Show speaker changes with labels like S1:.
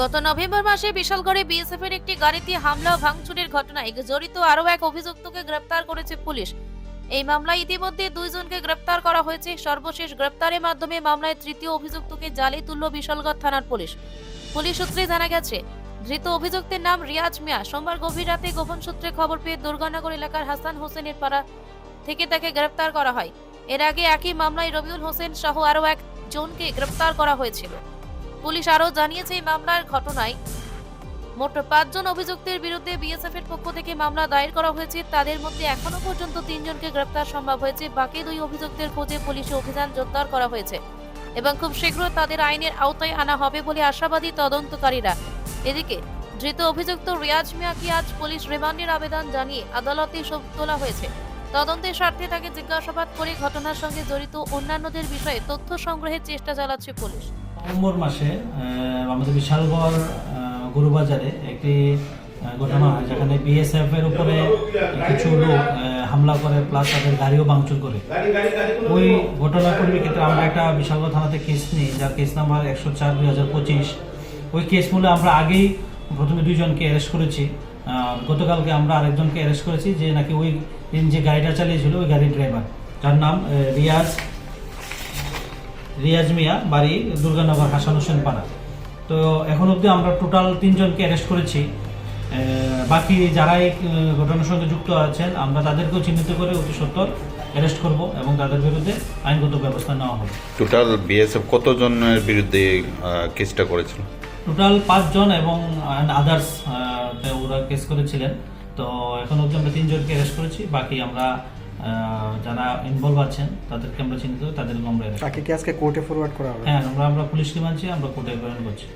S1: গত নভেম্বর মাসে বিশালগড়ে বিএসএফ এর একটি গাড়িতে হামলা ভাঙচুরের ঘটনায় জড়িত আরও এক অভিযুক্তকে গ্রেপ্তার করেছে পুলিশ। এই মামলায় ইতিমধ্যে দুইজনকে গ্রেপ্তার করা হয়েছে। সর্বশেষ গ্রেপ্তারের মাধ্যমে মামলায় তৃতীয় অভিযুক্তকে জালে তুলল বিশালগড় থানার পুলিশ। পুলিশ সূত্রে জানা গেছে, ধৃত অভিযুক্তের নাম রিয়াজ মিয়া। সোমবার গভীর রাতে গোপন সূত্রে খবর পেয়ে দুর্গানগর এলাকার হাসান হোসেনের পাড়া থেকে তাকে গ্রেপ্তার করা হয়। এর আগে একই মামলায় রবিউল হোসেন সহ আরও এক জনকে গ্রেপ্তার করা হয়েছিল। পুলিশ আরও জানিয়েছে, এই মামলার ঘটনায় মোট পাঁচজন অভিযুক্তের বিরুদ্ধে বিএসএফ এর পক্ষ থেকে মামলা দায়ের করা হয়েছে। তাদের মধ্যে এখনও পর্যন্ত তিনজনকে গ্রেপ্তার সম্ভব হয়েছে। বাকি দুই অভিযুক্তের খোঁজে পুলিশে অভিযান জোরদার করা হয়েছে এবং খুব শীঘ্র তাদের আইনের আওতায় আনা হবে বলে আশাবাদী তদন্তকারীরা। এদিকে, ধৃত অভিযুক্ত রিয়াজ মিয়াকে আজ পুলিশ রিমান্ডের আবেদন জানিয়ে আদালতে তোলা হয়েছে? তদন্তের স্বার্থে তাকে জিজ্ঞাসাবাদ করে ঘটনার সঙ্গে জড়িত অন্যান্যদের বিষয়ে তথ্য সংগ্রহের চেষ্টা চালাচ্ছে পুলিশ।
S2: নভেম্বর মাসে আমাদের বিশালগড় গরুবাজারে একটি ঘটনা হয় যেখানে বিএসএফ এর উপরে কিছু লোক হামলা করে প্লাস তাদের গাড়িও ভাঙচুর করে। ওই ঘটনার পরিপ্রেক্ষিতে আমরা একটা বিশালগড় থানাতে কেস নিই, যার কেস নাম্বার একশো চার দুই হাজার পঁচিশ। ওই কেস মূলে আমরা আগেই প্রথমে দুইজনকে অ্যারেস্ট করেছি। গতকালকে আমরা আরেকজনকে অ্যারেস্ট করেছি যে নাকি ওই দিন যে গাড়িটা চালিয়েছিল ওই গাড়ির ড্রাইভার যার নাম রিয়াজ রিয়াজ মিয়া বাড়ি দুর্গানগর হাসান হোসেন পাড়া। তো এখন অবধি আমরা টোটাল তিনজনকে অ্যারেস্ট করেছি। বাকি আহ, ঘটনার সঙ্গে যুক্ত আছেন আমরা তাদেরকেও চিহ্নিত করে অতি সত্তর অ্যারেস্ট করব এবং তাদের বিরুদ্ধে আইনগত ব্যবস্থা নেওয়া হবে।
S3: টোটাল বিএসএফ কতজনের বিরুদ্ধে কেসটা করেছিল?
S2: টোটাল পাঁচজন এবং আদার্স ওরা কেস করেছিলেন। তো এখন অবধি আমরা তিনজনকে অ্যারেস্ট করেছি। বাকি আমরা যারা ইনভলভ আছেন তাদেরকে আমরা চিহ্নিত তাদেরকে আমরা arrest
S4: তাকে কি আজকে কোর্টে ফরওয়ার্ড করা হবে?
S2: হ্যাঁ আমরা আমরা পুলিশকে মানছি আমরা কোর্টে করছি।